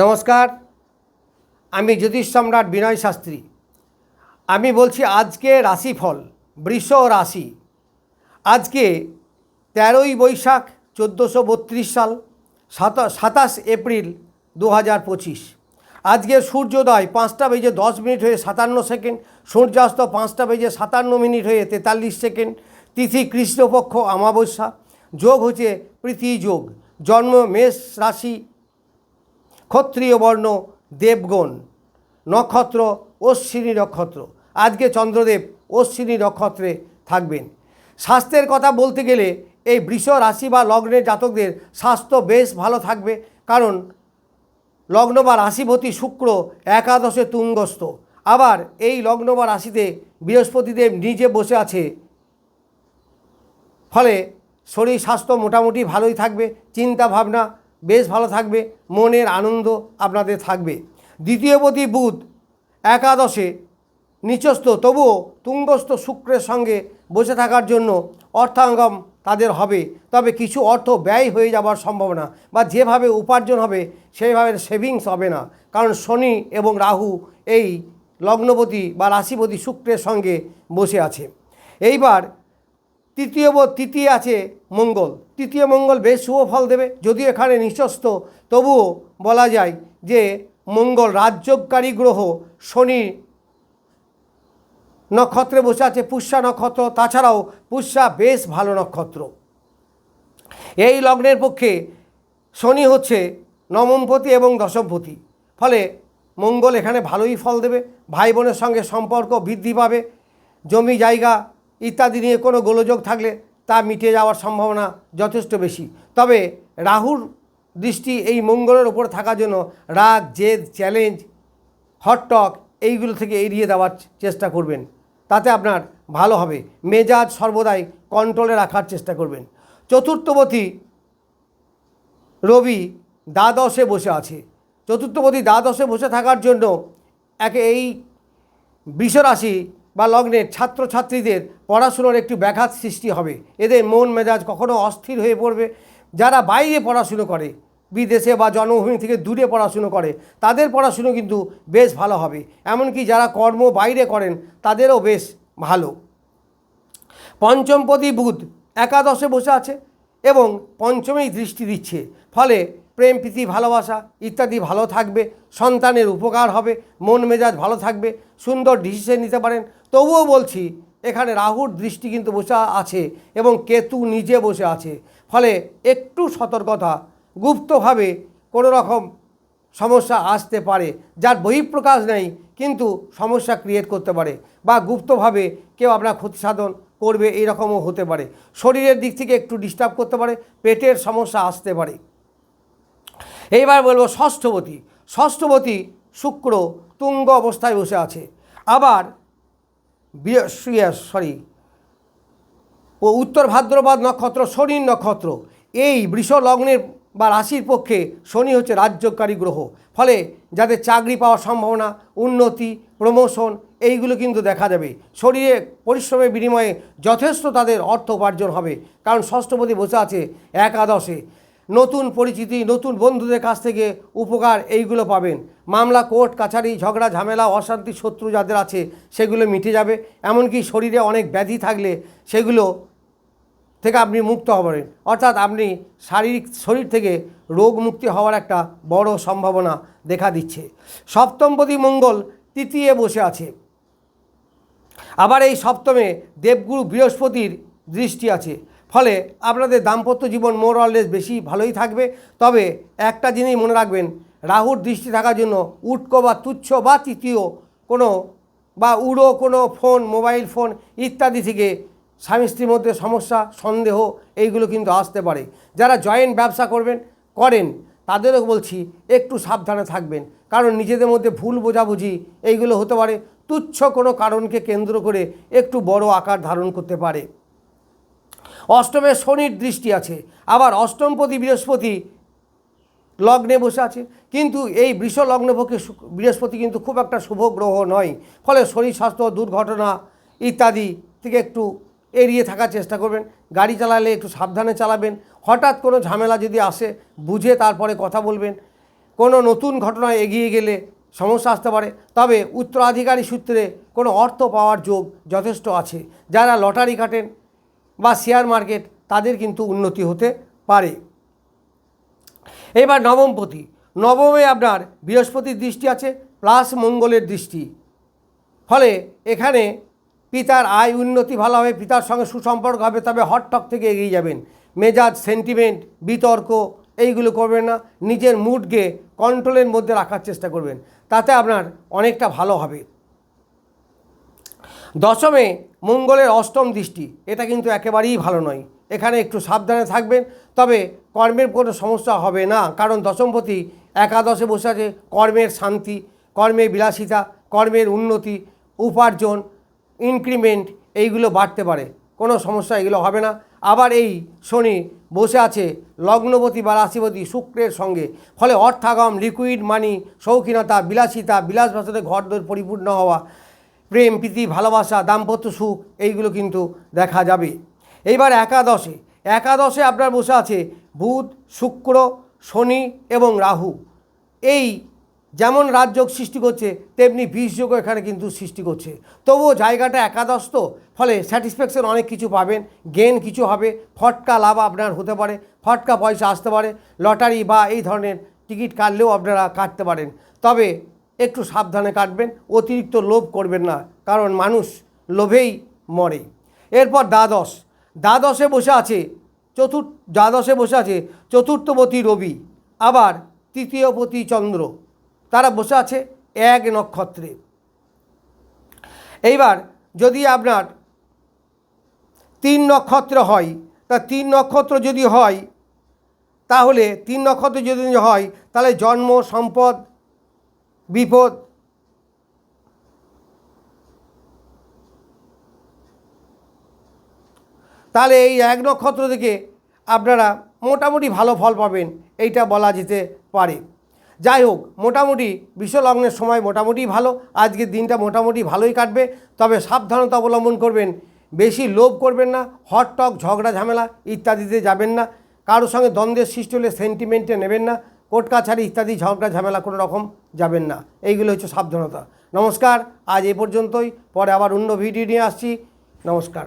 নমস্কার, আমি জ্যোতিষ সম্রাট বিনয় শাস্ত্রী। আমি বলছি আজকে রাশিফল, বৃষ রাশি। আজকে তেরোই বৈশাখ চোদ্দোশো বত্রিশ সাল, সাতা, সাতাশ এপ্রিল দু হাজার পঁচিশ। আজকে সূর্যোদয় পাঁচটা বেজে দশ মিনিট হয়ে সাতান্ন সেকেন্ড, সূর্যাস্ত পাঁচটা বেজে সাতান্ন মিনিট হয়ে তেতাল্লিশ সেকেন্ড। তিথি কৃষ্ণপক্ষ অমাবস্যা, যোগ হচ্ছে প্রীতি যোগ। জন্ম মেষ রাশি ক্ষত্রিয় বর্ণ দেবগণ, নক্ষত্র, অশ্বিনী নক্ষত্র। আজকে চন্দ্রদেব অশ্বিনী নক্ষত্রে থাকবেন। স্বাস্থ্যের কথা বলতে গেলে এই বৃষ রাশি বা লগ্নের জাতকদের স্বাস্থ্য বেশ ভালো থাকবে, কারণ লগ্ন বা রাশিপতি শুক্র একাদশে তুঙ্গস্থ। আবার এই লগ্ন বা রাশিতে বৃহস্পতিদেব নিজে বসে আছে। ফলে শরীর স্বাস্থ্য মোটামুটি ভালোই থাকবে, চিন্তা ভাবনা বেশ ভালো থাকবে, মনের আনন্দ আপনাদের থাকবে। দ্বিতীয়পতি বুধ, একাদশে নিচস্থ, তবুও তুঙ্গস্থ শুক্রের সঙ্গে বসে থাকার জন্য অর্থাঙ্গম তাদের হবে। তবে কিছু অর্থ ব্যয় হয়ে যাওয়ার সম্ভাবনা বা যেভাবে উপার্জন হবে সেইভাবে সেভিংস হবে না। কারণ শনি এবং রাহু এই লগ্নপতি বা রাশিপতি শুক্রের সঙ্গে বসে আছে। এইবার তৃতীয় তৃতীয় আছে মঙ্গল। তৃতীয় মঙ্গল বেশ শুভ ফল দেবে। যদিও এখানে নিঃস্বস্ত তবুও বলা যায় যে মঙ্গল রাজ্যকারী গ্রহ শনি নক্ষত্রে বসে আছে, পুষ্যা নক্ষত্র, তাছাড়াও পুষ্যা বেশ ভালো নক্ষত্র। এই লগ্নের পক্ষে শনি হচ্ছে নবমপতি এবং দশমপতি। ফলে মঙ্গল এখানে ভালোই ফল দেবে। ভাই বোনের সঙ্গে সম্পর্ক বৃদ্ধি পাবে। জমি জায়গা ইত্যাদি নিয়ে কোনো গোলযোগ থাকলে তা মিটে যাওয়ার সম্ভাবনা যথেষ্ট বেশি। তবে রাহুর দৃষ্টি এই মঙ্গলের ওপর থাকার জন্য রাগ, জেদ, চ্যালেঞ্জ হটটক এইগুলো থেকে এড়িয়ে দেওয়ার চেষ্টা করবেন। তাতে আপনার ভালো হবে। মেজাজ সর্বদাই কন্ট্রোলে রাখার চেষ্টা করবেন। চতুর্থবতী রবি দ্বাদশে বসে আছে। চতুর্থপতি দ্বাদশে বসে থাকার জন্য একে এই বৃষরাশি বা লগ্নের ছাত্রছাত্রীদের পড়াশুনোর একটু ব্যাঘাত সৃষ্টি হবে। এদের মন মেজাজ কখনো অস্থির হয়ে পড়বে। যারা বাইরে পড়াশুনো করে, বিদেশে বা জন্মভূমি থেকে দূরে পড়াশুনো করে, তাদের পড়াশুনো কিন্তু বেশ ভালো হবে। এমনকি যারা কর্ম বাইরে করেন, তাদেরও বেশ ভালো। পঞ্চমপদী বুধ একাদশে বসে আছে এবং পঞ্চমেই দৃষ্টি দিচ্ছে। ফলে প্রেম, প্রীতি, ভালোবাসা ইত্যাদি ভালো থাকবে, সন্তানের উপকার হবে, মন মেজাজ ভালো থাকবে, সুন্দর ডিসিশন নিতে পারেন তবুও বলছি, এখানে রাহুর দৃষ্টি কিন্তু বসে আছে এবং কেতু নিজে বসে আছে। ফলে একটু সতর্কতা, গুপ্তভাবে কোনো রকম সমস্যা আসতে পারে, যার বহিঃপ্রকাশ নেই, কিন্তু সমস্যা ক্রিয়েট করতে পারে বা গুপ্তভাবে কেউ আপনার ক্ষতি সাধন করবে এইরকমও হতে পারে। শরীরের দিক থেকে একটু ডিস্টার্ব করতে পারে, পেটের সমস্যা আসতে পারে। এইবার বলব ষষ্ঠবতী। ষষ্ঠবতী শুক্র তুঙ্গ অবস্থায় বসে আছে। আবার সরি ও উত্তর ভাদ্রপদ নক্ষত্র শনির নক্ষত্র, এই বৃষ লগ্নের বা রাশির পক্ষে শনি হচ্ছে রাজ্যকারী গ্রহ, ফলে যাদের চাকরি পাওয়ার সম্ভাবনা, উন্নতি প্রমোশন এইগুলো কিন্তু দেখা যাবে শরীরে পরিশ্রমের বিনিময়ে যথেষ্ট তাদের অর্থ উপার্জন হবে, কারণ ষষ্ঠপতি বসে আছে একাদশে। নতুন পরিচিতি, নতুন বন্ধুদের কাছ থেকে উপকার এইগুলো পাবেন। মামলা, কোর্ট, কাছারি, ঝগড়া, ঝামেলা, অশান্তি, শত্রু যাদের আছে, সেগুলো মিটে যাবে। এমনকি শরীরে অনেক ব্যাধি থাকলে সেগুলো থেকে আপনি মুক্ত হবেন। অর্থাৎ আপনি শারীরিক শরীর থেকে রোগ মুক্তি হওয়ার একটা বড় সম্ভাবনা দেখা দিচ্ছে। সপ্তমপতি মঙ্গল তৃতীয় বসে আছে। আবার এই সপ্তমে দেবগুরু বৃহস্পতির দৃষ্টি আছে। ফলে আপনাদের দাম্পত্য জীবন মোর অললেস বেশি ভালোই থাকবে। তবে একটা জিনিস মনে রাখবেন, রাহুর দৃষ্টি থাকার জন্য উটকো বা তুচ্ছ বা তৃতীয় কোনো বা উড়ো কোনো ফোন মোবাইল ফোন ইত্যাদি থেকে স্বামী স্ত্রীর মধ্যে সমস্যা, সন্দেহ এইগুলো কিন্তু আসতে পারে। যারা জয়েন্ট ব্যবসা করবেন, করেন, তাদেরও বলছি একটু সাবধানে থাকবেন। কারণ নিজেদের মধ্যে ভুল বোঝাবুঝি এইগুলো হতে পারে। তুচ্ছ কোনো কারণকে কেন্দ্র করে একটু বড় আকার ধারণ করতে পারে। অষ্টমে শনির দৃষ্টি আছে, আবার অষ্টমপতি বৃহস্পতি লগ্নে বসে আছে। কিন্তু এই বৃষ লগ্ন পক্ষে বৃহস্পতি কিন্তু খুব একটা শুভ গ্রহ নয়। ফলে শরীর স্বাস্থ্য দুর্ঘটনা ইত্যাদি থেকে একটু এড়িয়ে থাকার চেষ্টা করবেন। গাড়ি চালালে একটু সাবধানে চালাবেন। হঠাৎ কোনো ঝামেলা যদি আসে, বুঝে তারপরে কথা বলবেন। কোনো নতুন ঘটনা এগিয়ে গেলে সমস্যা আসতে পারে। তবে উত্তরাধিকারী সূত্রে কোনো অর্থ পাওয়ার যোগ যথেষ্ট আছে। যারা লটারি কাটেন বা শেয়ার মার্কেট তাদের কিন্তু উন্নতি হতে পারে। এবার নবমপতি নবমে আপনার বৃহস্পতির দৃষ্টি আছে, প্লাস মঙ্গলের দৃষ্টি। ফলে এখানে পিতার আয় উন্নতি ভালো হবে, পিতার সঙ্গে সুসম্পর্ক হবে, তবে হটটক থেকে এগিয়ে যাবেন। মেজাজ, সেন্টিমেন্ট, বিতর্ক, এইগুলো করবেন না, নিজের মুডকে কন্ট্রোলের মধ্যে রাখার চেষ্টা করবেন। তাতে আপনার অনেকটা ভালো হবে। দশমে মঙ্গলের অষ্টম দৃষ্টি, এটা কিন্তু একেবারেই ভালো নয়। এখানে একটু সাবধানে থাকবেন, তবে কর্মের কোনো সমস্যা হবে না, কারণ দশমপতি একাদশে বসে আছে, কর্মের শান্তি, কর্মের বিলাসিতা, কর্মের উন্নতি, উপার্জন, ইনক্রিমেন্ট, এইগুলো বাড়তে পারে। কোনো সমস্যা এগুলো হবে না। আবার এই শনি বসে আছে লগ্নপতি বা রাশিপতি শুক্রের সঙ্গে, ফলে অর্থাগম লিকুইড মানি শৌখিনতা, বিলাসিতা বিলাসবাসনে ঘরদোর পরিপূর্ণ হওয়া প্রেম, প্রীতি, ভালোবাসা, দাম্পত্য সুখ, এইগুলো কিন্তু দেখা যাবে। এইবার একাদশে একাদশে আপনার বসে আছে বুধ, শুক্র, শনি এবং রাহু। এই যেমন রাজযোগ সৃষ্টি করছে, তেমনি বিষযোগও এখানে কিন্তু সৃষ্টি করছে। তবুও জায়গাটা একাদশ তো, ফলে স্যাটিসফ্যাকশন অনেক কিছু পাবেন গেন কিছু হবে, ফটকা লাভ আপনার হতে পারে, ফটকা পয়সা আসতে পারে, লটারি বা এই ধরনের টিকিট কাটলেও আপনারা কাটতে পারেন। তবে একটু সাবধানে কাটবেন, অতিরিক্ত লোভ করবেন না, কারণ মানুষ লোভেই মরে। এরপর দ্বাদশ। দ্বাদশে বসে আছে চতুর্থ, দ্বাদশে বসে আছে চতুর্থপতি রবি, আবার তৃতীয়পতি চন্দ্র। তারা বসে আছে এক নক্ষত্রে। এইবার যদি আপনার তিন নক্ষত্র হয়, তা তিন নক্ষত্র যদি হয়, তাহলে তিন নক্ষত্র যদি হয়, তাহলে জন্ম, সম্পদ বিপদ। তাহলে এই এক নক্ষত্র থেকে আপনারা মোটামুটি ভালো ফল পাবেন, এইটা বলা যেতে পারে। যাই হোক, মোটামুটি বিশ্বলগ্নের সময় মোটামুটি ভালো, আজকের দিনটা মোটামুটি ভালোই কাটবে। তবে সাবধানতা অবলম্বন করবেন, বেশি লোভ করবেন না, হটটক, ঝগড়া, ঝামেলা ইত্যাদিতে যাবেন না, কারোর সঙ্গে দ্বন্দ্বের সৃষ্টি হলে সেন্টিমেন্টে নেবেন না কোর্ট কাছারি ইত্যাদি ঝগড়া ঝামেলা কোনো রকম যাবেন না। এইগুলো হচ্ছে সাবধানতা। নমস্কার, আজ এ পর্যন্তই। পরে আবার অন্য ভিডিও নিয়ে আসছি। নমস্কার।